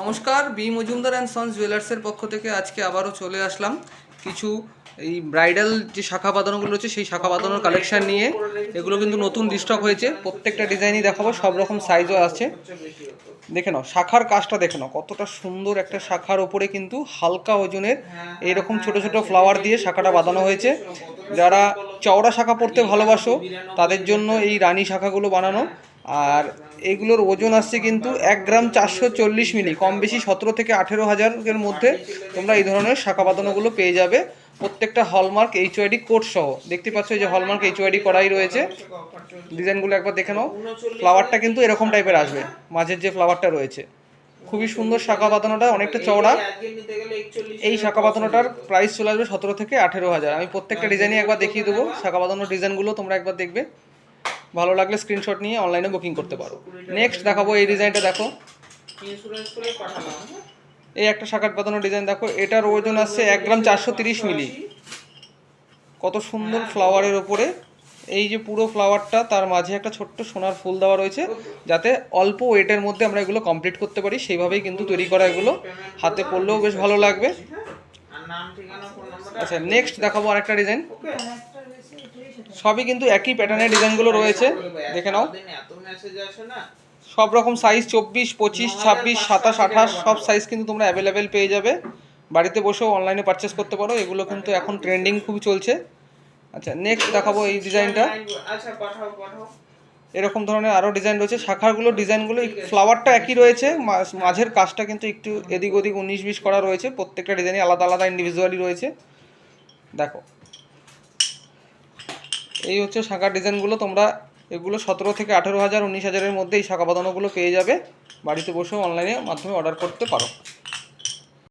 নমস্কার, B Majumdar and sons জুয়েলার্সের পক্ষ থেকে আজকে আবারও চলে আসলাম কিছু এই ব্রাইডাল যে শাখা বাঁধানোগুলো রয়েছে, সেই শাখা বাঁধানোর কালেকশন নিয়ে। এগুলো কিন্তু নতুন ডিস্টক হয়েছে। প্রত্যেকটা ডিজাইনই দেখাবো, সব রকম সাইজও আছে। দেখে নাও, শাখার কাজটা দেখে নাও, কতটা সুন্দর একটা শাখার ওপরে কিন্তু হালকা ওজনের এইরকম ছোট ছোট ফ্লাওয়ার দিয়ে শাখাটা বাঁধানো হয়েছে। যারা চওড়া শাখা পড়তে ভালোবাসো, তাদের জন্য এই রানী শাখাগুলো বানানো। আর এইগুলোর ওজন আসছে কিন্তু এক গ্রাম চারশো চল্লিশ মিলি। কম বেশি সতেরো থেকে আঠেরো হাজারের মধ্যে তোমরা এই ধরনের শাখা বাঁধানোগুলো পেয়ে যাবে। প্রত্যেকটা হলমার্ক এইচ ওয়াইডি কোড সহ। দেখতে পাচ্ছ যে হলমার্ক এইচ ওয়াইডি করাই রয়েছে। ডিজাইনগুলো একবার দেখে নাও। ফ্লাওয়ারটা কিন্তু এরকম টাইপের আসবে। মাঝের যে ফ্লাওয়ারটা রয়েছে। খুবই সুন্দর শাখা বাঁধানোটা, অনেকটা চওড়া। এই শাখা বাঁধানোটার প্রাইস চলে আসবে সতেরো থেকে আঠেরো হাজার। আমি প্রত্যেকটা ডিজাইনই একবার দেখিয়ে দেবো। শাখা বাঁধানোর ডিজাইনগুলো তোমরা একবার দেখবে। ভালো লাগলে স্ক্রিনশট নিয়ে অনলাইনে বুকিং করতে পারো। নেক্সট দেখাবো এই ডিজাইনটা দেখো। এই একটা শাখার বাঁধানো ডিজাইন দেখো। এটার ওজন আসছে এক গ্রাম চারশো তিরিশ মিলি। কত সুন্দর ফ্লাওয়ারের ওপরে এই যে পুরো ফ্লাওয়ারটা তার মাঝে একটা ছোট্ট সোনার ফুল দেওয়া রয়েছে, যাতে অল্প ওয়েটের মধ্যে আমরা এগুলো কমপ্লিট করতে পারি। সেইভাবেই কিন্তু তৈরি করা এগুলো। হাতে পড়লেও বেশ ভালো লাগবে। আচ্ছা নেক্সট দেখাবো আরেকটা ডিজাইন সবই কিন্তু একই প্যাটার্নের ডিজাইনগুলো রয়েছে। দেখে নাও। সব রকম সাইজ চব্বিশ, পঁচিশ, ছাব্বিশ, সাতাশ, আঠাশ, সব সাইজ কিন্তু তোমরা অ্যাভেলেবেল পেয়ে যাবে। বাড়িতে বসেও অনলাইনে পারচেস করতে পারো। এগুলো কিন্তু এখন ট্রেন্ডিং খুব চলছে। আচ্ছা নেক্সট দেখাবো এই ডিজাইনটা এরকম ধরনের আরও ডিজাইন রয়েছে। শাখারগুলো ডিজাইনগুলো ফ্লাওয়ারটা একই রয়েছে। মাঝের কাজটা কিন্তু একটু এদিক ওদিক উনিশ বিশ করা রয়েছে। প্রত্যেকটা ডিজাইনই আলাদা আলাদা ইন্ডিভিজুয়ালি রয়েছে। দেখো। এই হচ্ছে শাঁখার ডিজাইনগুলো, তোমরা এগুলো সতেরো থেকে আঠেরো হাজার, উনিশ হাজারের মধ্যে এই শাঁখা বাঁধানোগুলো পেয়ে যাবে। বাড়িতে বসেও অনলাইনে মাধ্যমে অর্ডার করতে পারো।